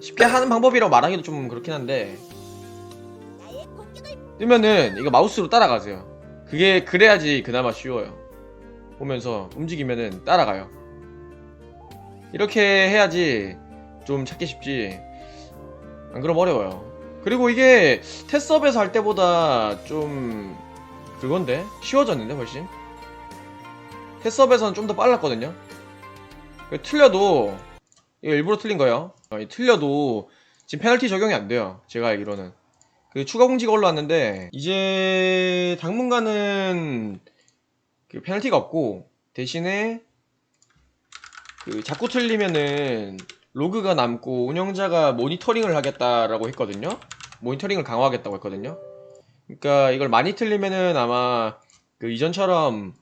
쉽게 하는 방법이라고 말하기도 좀 그렇긴 한데. 뜨면은 이거 마우스로 따라가세요. 그게 그래야지 그나마 쉬워요. 보면서 움직이면은 따라가요. 이렇게 해야지 좀 찾기 쉽지. 안 그럼 어려워요. 그리고 이게 테스업에서 할 때보다 좀 그건데? 쉬워졌는데 훨씬? 테스업에서는 좀 더 빨랐거든요. 틀려도 이거 일부러 틀린 거예요 어, 이 틀려도 지금 페널티 적용이 안 돼요 제가 알기로는 그 추가 공지가 올라왔는데 이제 당분간은 그 페널티가 없고 대신에 그 자꾸 틀리면은 로그가 남고 운영자가 모니터링을 하겠다라고 했거든요. 모니터링을 강화하겠다고 했거든요. 그러니까 이걸 많이 틀리면은 아마 그 이전처럼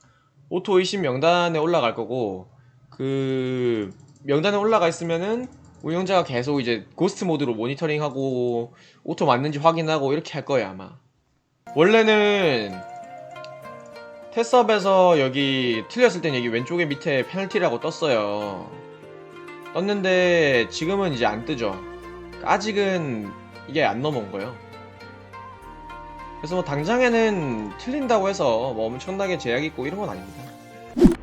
오토 의심 명단에 올라갈 거고 그 명단에 올라가 있으면은 운영자가 계속 이제 고스트 모드로 모니터링하고 오토 맞는지 확인하고 이렇게 할 거예요 아마. 원래는 테스업에서 여기 틀렸을 땐 여기 왼쪽에 밑에 페널티라고 떴어요. 떴는데 지금은 이제 안 뜨죠. 아직은 이게 안 넘어온 거예요. 그래서 뭐 당장에는 틀린다고 해서 뭐 엄청나게 제약 있고 이런 건 아닙니다.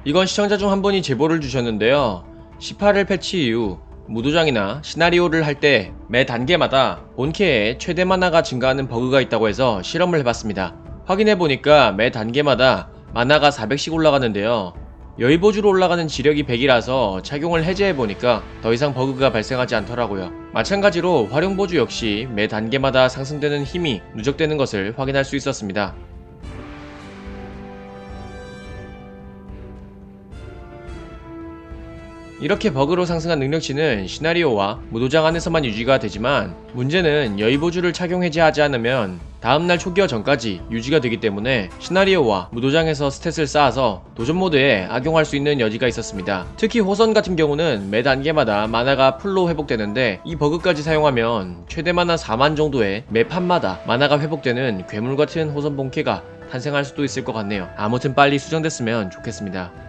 이건 시청자 중 한 분이 제보를 주셨는데요. 18일 패치 이후 무도장이나 시나리오를 할 때 매 단계마다 본캐에 최대 만화가 증가하는 버그가 있다고 해서 실험을 해봤습니다. 확인해보니까 매 단계마다 만화가 400씩 올라가는데요. 여의보주로 올라가는 지력이 100이라서 착용을 해제해보니까 더 이상 버그가 발생하지 않더라고요. 마찬가지로 활용보주 역시 매 단계마다 상승되는 힘이 누적되는 것을 확인할 수 있었습니다. 이렇게 버그로 상승한 능력치는 시나리오와 무도장 안에서만 유지가 되지만 문제는 여의보주를 착용 해제하지 않으면 다음날 초기화 전까지 유지가 되기 때문에 시나리오와 무도장에서 스탯을 쌓아서 도전 모드에 악용할 수 있는 여지가 있었습니다. 특히 호선 같은 경우는 매 단계마다 만화가 풀로 회복되는데 이 버그까지 사용하면 최대 만화 4만 정도의 매 판마다 만화가 회복되는 괴물 같은 호선 본캐가 탄생할 수도 있을 것 같네요. 아무튼 빨리 수정됐으면 좋겠습니다.